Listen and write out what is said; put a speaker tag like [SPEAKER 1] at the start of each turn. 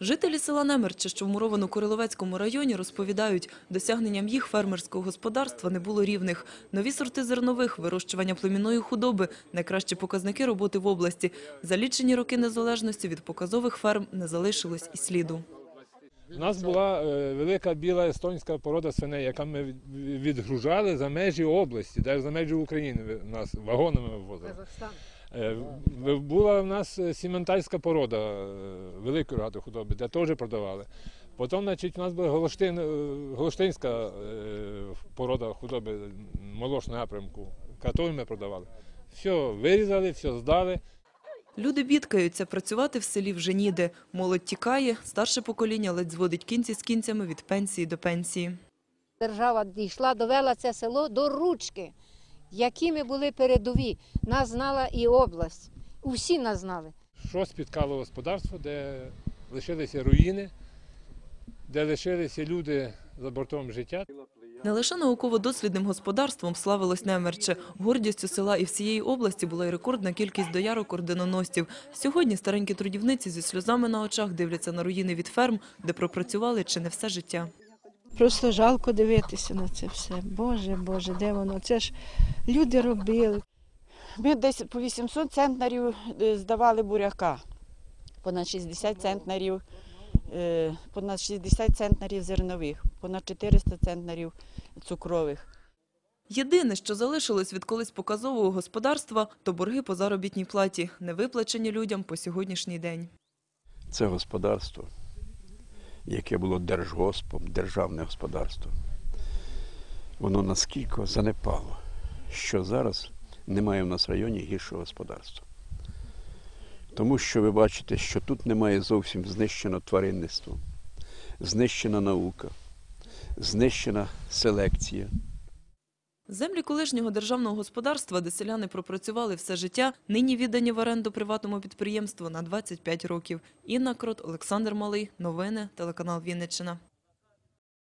[SPEAKER 1] Жителі села Немерче, що вмуровано у Кириловецькому районі, розповідають, досягненням їх фермерського господарства не було рівних. Нові сорти зернових, вирощування племінної худоби – найкращі показники роботи в області. За лічені роки незалежності від показових ферм не залишилось і сліду.
[SPEAKER 2] У нас була е, велика біла естонська порода свиней, яка ми відгружали за межі області, навіть за межі України нас вагонами вивозили. Е, Була в нас е, сіментальська порода великої рогатої худоби, де теж продавали. Потім, значить, у нас була голоштин, голоштинська порода худоби молочного напрямку, яку ми продавали. Все вирізали, все здали.
[SPEAKER 1] Люди бідкаються, працювати в селі вже ніде. Молодь тікає, старше покоління ледь зводить кінці з кінцями від пенсії до пенсії.
[SPEAKER 3] Держава дійшла, довела це село до ручки, які ми були передові. Нас знала і область. Усі нас знали.
[SPEAKER 2] що спіткало господарство, де лишилися руїни, де лишилися люди за бортом життя.
[SPEAKER 1] Не лише науково-дослідним господарством славилось Немерче. Гордістю села і всієї області була й рекордна кількість доярок орденоносців. Сьогодні старенькі трудівниці зі сльозами на очах дивляться на руїни від ферм, де пропрацювали чи не все життя.
[SPEAKER 4] Просто жалко дивитися на це все. Боже, Боже, де воно? Це ж люди робили.
[SPEAKER 5] Ми десь по 800 центнерів е, здавали буряка, понад 60 центнерів, понад 60 центнерів зернових, понад 400 центнерів цукрових.
[SPEAKER 1] Єдине, що залишилось від колись показового господарства, то борги по заробітній платі, не виплачені людям по сьогоднішній день.
[SPEAKER 6] це господарство, яке було держгоспом, державне господарство, воно наскільки занепало, що зараз немає в нас в районі гіршого господарства. Тому що ви бачите, що тут немає зовсім знищено тваринництво, знищена наука, знищена селекція.
[SPEAKER 1] Землі колишнього державного господарства, де селяни пропрацювали все життя, нині віддані в оренду приватному підприємству на 25 років. Інна Крот, Олександр Малий. Новини. Телеканал Вінниччина.